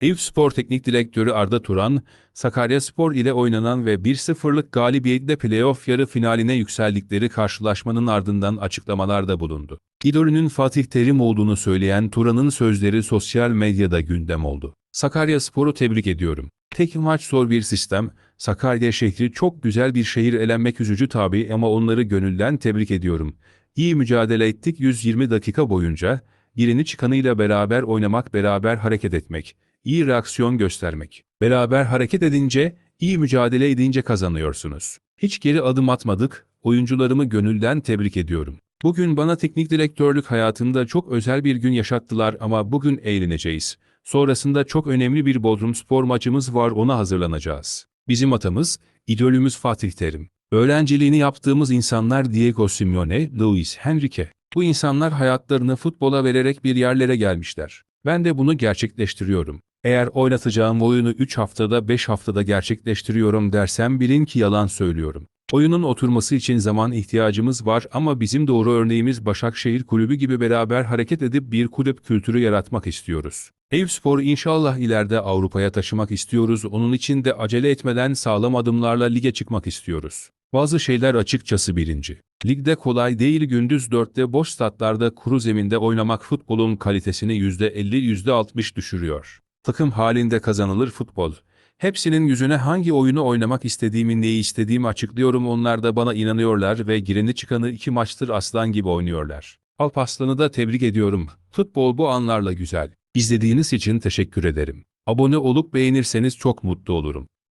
Eyüp Spor Teknik Direktörü Arda Turan, Sakarya Spor ile oynanan ve 1-0'lık galibiyetle playoff yarı finaline yükseldikleri karşılaşmanın ardından açıklamalarda bulundu. İdolünün Fatih Terim olduğunu söyleyen Turan'ın sözleri sosyal medyada gündem oldu. Sakarya Spor'u tebrik ediyorum. Tek maç zor bir sistem, Sakarya şehri çok güzel bir şehir elenmek üzücü tabi ama onları gönülden tebrik ediyorum. İyi mücadele ettik 120 dakika boyunca, girini çıkanıyla beraber oynamak, beraber hareket etmek, iyi reaksiyon göstermek. Beraber hareket edince, iyi mücadele edince kazanıyorsunuz. Hiç geri adım atmadık, oyuncularımı gönülden tebrik ediyorum. Bugün bana teknik direktörlük hayatımda çok özel bir gün yaşattılar ama bugün eğleneceğiz. Sonrasında çok önemli bir Bodrum spor maçımız var ona hazırlanacağız. Bizim atamız, idolümüz Fatih Terim. Öğrenciliğini yaptığımız insanlar Diego Simeone, Luis Enrique. Bu insanlar hayatlarını futbola vererek bir yerlere gelmişler. Ben de bunu gerçekleştiriyorum. Eğer oynatacağım oyunu 3 haftada 5 haftada gerçekleştiriyorum dersem bilin ki yalan söylüyorum. Oyunun oturması için zaman ihtiyacımız var ama bizim doğru örneğimiz Başakşehir Kulübü gibi beraber hareket edip bir kulüp kültürü yaratmak istiyoruz. Eyüpspor'u inşallah ileride Avrupa'ya taşımak istiyoruz. Onun için de acele etmeden sağlam adımlarla lige çıkmak istiyoruz. Bazı şeyler açıkçası birinci. Ligde kolay değil gündüz dörtte boş statlarda kuru zeminde oynamak futbolun kalitesini %50-%60 düşürüyor. Takım halinde kazanılır futbol. Hepsinin yüzüne hangi oyunu oynamak istediğimi neyi istediğimi açıklıyorum onlar da bana inanıyorlar ve gireni çıkanı iki maçtır aslan gibi oynuyorlar. Alparslan'ı da tebrik ediyorum. Futbol bu anlarla güzel. İzlediğiniz için teşekkür ederim. Abone olup beğenirseniz çok mutlu olurum.